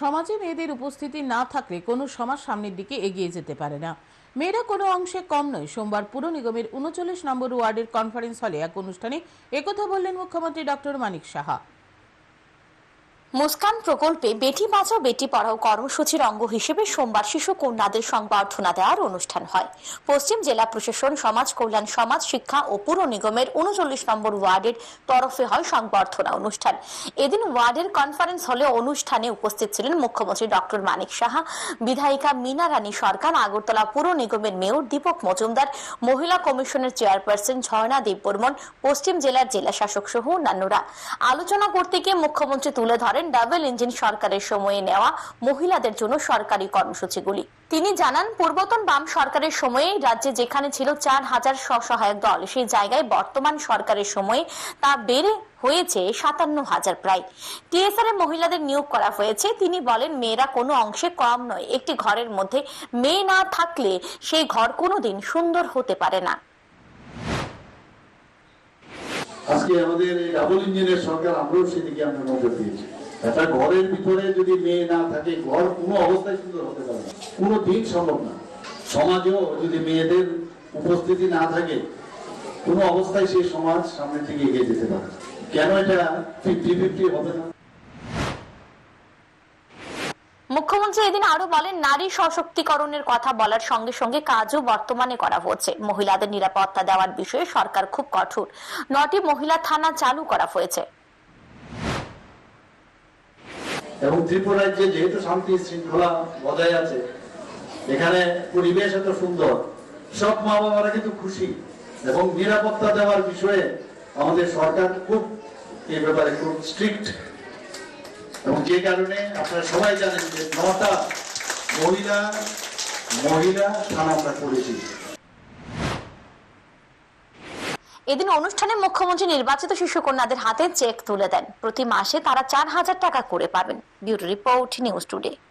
সমাজে মেয়েদের উপস্থিতি না থাকলে কোনো সমাজ সামনের দিকে এগিয়ে যেতে পারে না। মেয়েরা কোনো অংশে কম নয়। সোমবার পুর নিগমের উনচল্লিশ নম্বর ওয়ার্ডের কনফারেন্স হলে এক অনুষ্ঠানে একথা বললেন মুখ্যমন্ত্রী ডক্টর মানিক সাহা। মুস্কান প্রকল্পে বেটি বাঁচাও, বেটি পড়াও কর্মসূচির অঙ্গ হিসেবে সোমবার শিশু কন্যাদের সংবর্ধনা দেওয়ার অনুষ্ঠান হয়। পশ্চিম জেলা প্রশাসন, সমাজ কল্যাণ, সমাজ শিক্ষা ও পুর নিগমের উনচল্লিশ নম্বর ওয়ার্ডের তরফে হয় সংবর্ধনা অনুষ্ঠান। এদিন ওয়ার্ডের কনফারেন্স হলে অনুষ্ঠানে উপস্থিত ছিলেন মুখ্যমন্ত্রী ডক্টর মানিক সাহা, বিধায়িকা মিনা রানী সরকার, আগরতলা পুর নিগমের মেয়র দীপক মজুমদার, মহিলা কমিশনের চেয়ারপারসন ঝর্ণা দেববর্মন, পশ্চিম জেলার জেলা শাসক সহ অন্যান্যরা। আলোচনা করতে গিয়ে মুখ্যমন্ত্রী তুলে ধরেন ডাবল ইঞ্জিন সরকারের সময়ে নেওয়া মহিলাদের জন্য সরকারি কর্মসূচিগুলি। তিনি জানান, পূর্বতন বাম সরকারের সময়ে রাজ্যে যেখানে ছিল চার হাজার স্বসহায়ক দল, সেই জায়গায় বর্তমান সরকারের সময়ে তা বেড়ে হয়েছে সাতান্ন হাজার প্রায়। টিএসআর মহিলাদের নিয়োগ করা হয়েছে। তিনি বলেন, মেয়েরা কোনো অংশে কম নয়। একটি ঘরের মধ্যে মেয়ে না থাকলে সেই ঘর কোনোদিন সুন্দর হতে পারে না। আজকে আমাদের ডাবল ইঞ্জিনের সরকার আমরাও সেদিকে আমরা নজর দিয়েছি। একটা ঘরের ভিতরে যদি মেয়ে না থাকে, ঘর কোনো অবস্থায় সুন্দর হতে পারে না। কোনো দিন সম্ভব না। সমাজেও যদি মেয়েদের উপস্থিতি না থাকে, কোনো অবস্থায় সেই সমাজ সামনের দিকে এগিয়ে যেতে পারে। কেন এটা ফিফটি ফিফটি হবে না? মুখ্যমন্ত্রী এদিন আরও বলেন, নারী সশক্তিকরণের কথা বলার সঙ্গে সঙ্গে কাজও বর্তমানে করা হচ্ছে। মহিলাদের নিরাপত্তা দেওয়ার বিষয়ে সরকার খুব কঠোর। নটি মহিলা থানা চালু করা হয়েছে। এবং ত্রিপুরায় যে যেহেতু শান্তি শৃঙ্খলা বজায় আছে, এখানে পরিবেশ এত সুন্দর, সব মা বাবারা কিন্তু খুশি এবং নিরাপত্তা দেওয়ার বিষয়ে আমাদের সরকার খুব, এই ব্যাপারে খুব স্ট্রিক্ট এবং যে কারণে আপনারা সবাই জানেন যে নটা মহিলা মহিলা থানা আমরা করেছি। এদিন অনুষ্ঠানে মুখ্যমন্ত্রী নির্বাচিত শিশু কন্যাদের হাতে চেক তুলে দেন। প্রতি মাসে তারা চার হাজার টাকা করে পাবেন। Bureau report, news today.